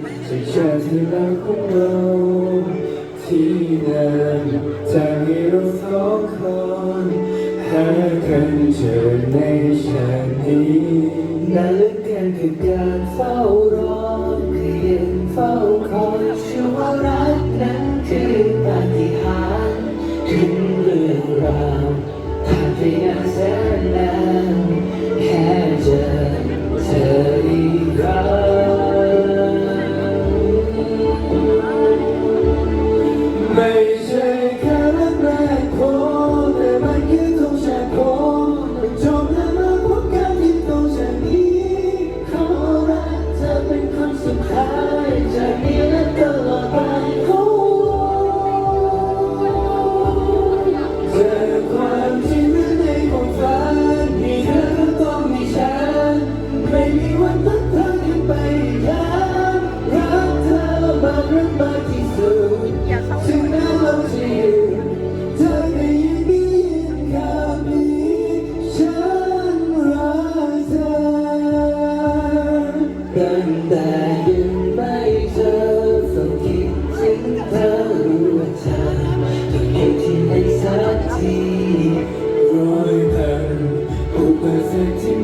เป็นสัญญาณจะเชื่อที่รักของเราที่เดิมจากที่เราสองคนหากันเจอในชาตินี้นั่นเหลือเกินคือการเฝ้ารอคือยืนเฝ้าคอยเชื่อว่ารักนั้นคือปาฏิหาริย์ถึงเรื่องราวผ่านไปนานแสนนาน ไม่ใช่แค่รักแรกพบแต่มันคือต้องแชร์พบมันจบแล้วมาพบกันที่ต้องแชร์นี้เขารักเธอเป็นคนสุดท้ายจากนี้และตลอดไปโอ้เจอความจริงหรือในความฝันมีเธอก็ต้องมีฉันไม่มีวันพัดพากันไปแล้วรักเธอมากรักมาก They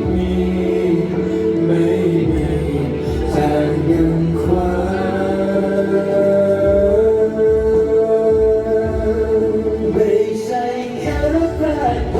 say, Hello, Black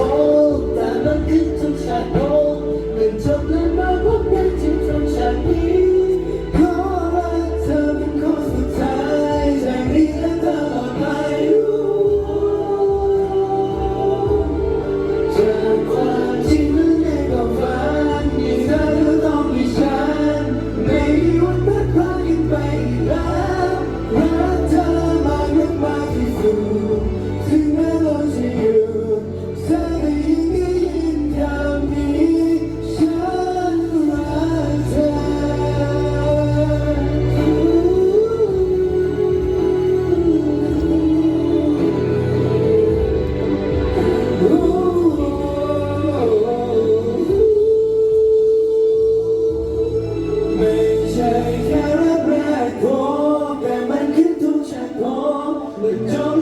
Don't.